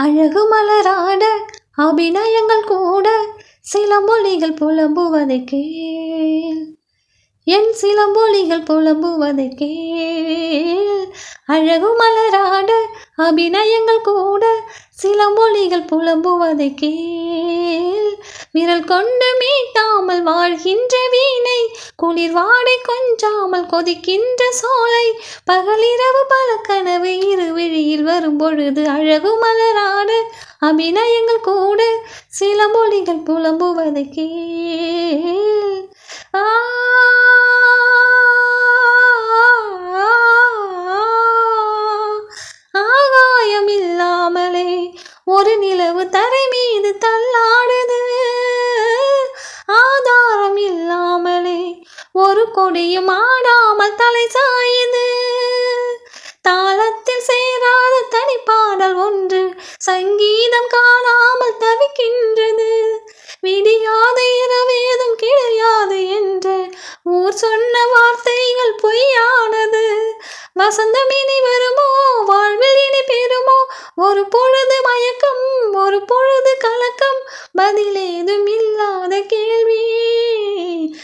அழகு மலராட அபிநயங்கள் கூட. சிலம்பொலிகள் புலம்புவதை கேள். என் சிலம்பொலிகள் புலம்புவதை கேள். அழகு மலராட அபிநயங்கள் கூட. சிலம்பொலிகள் புலம்புவதை கேள். விரல் கொண்டு மீட்டாமல் வாழ்கின்ற வீணை குளிர் வாடை கொஞ்சாமல் கொதிக்கின்ற சோலை. பகலிரவு பல கனவு இரு விழியில் வரும் பொழுது அழகு மலராடு அபிநயங்கள் கூட சில புலம்புவதை கேள். ஆ ஆகாயம் இல்லாமலே ஒரு நிலவு தர கொடியும் ஆடாமல் தலை சாயுது தாளத்தில் சேராத தனிப்பாடல் ஒன்று சங்கீதம் காணாமல் தவிக்கின்றது. விடியாத இரவேதும் கிடையாது என்று ஊர் சொன்ன வார்த்தைகள் பொய்யானது. வசந்தம் இனி வருமோ? வாழ்வில் இனி பெறுமோ? ஒரு பொழுது மயக்கம் ஒரு பொழுது கலக்கம் பதிலேதும் இல்லாத கேள்வி.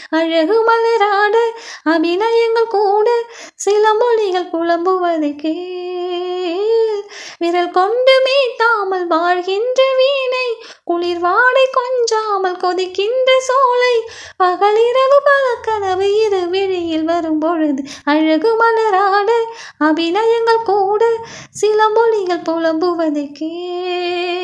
அழகு மலராட அபிநயங்கள் கூட சில மொழிகள் புலம்புவதை கேள். விரல் கொண்டு மீட்டாமல் வாழ்கின்ற வீணை குளிர் வாடை கொஞ்சாமல் கொதிக்கின்ற சோலை. பகலிரவு பல கனவு இரு விழியில் வரும் பொழுது அழகு மலராட அபிநயங்கள் கூட சில மொழிகள் புலம்புவதை கேள்.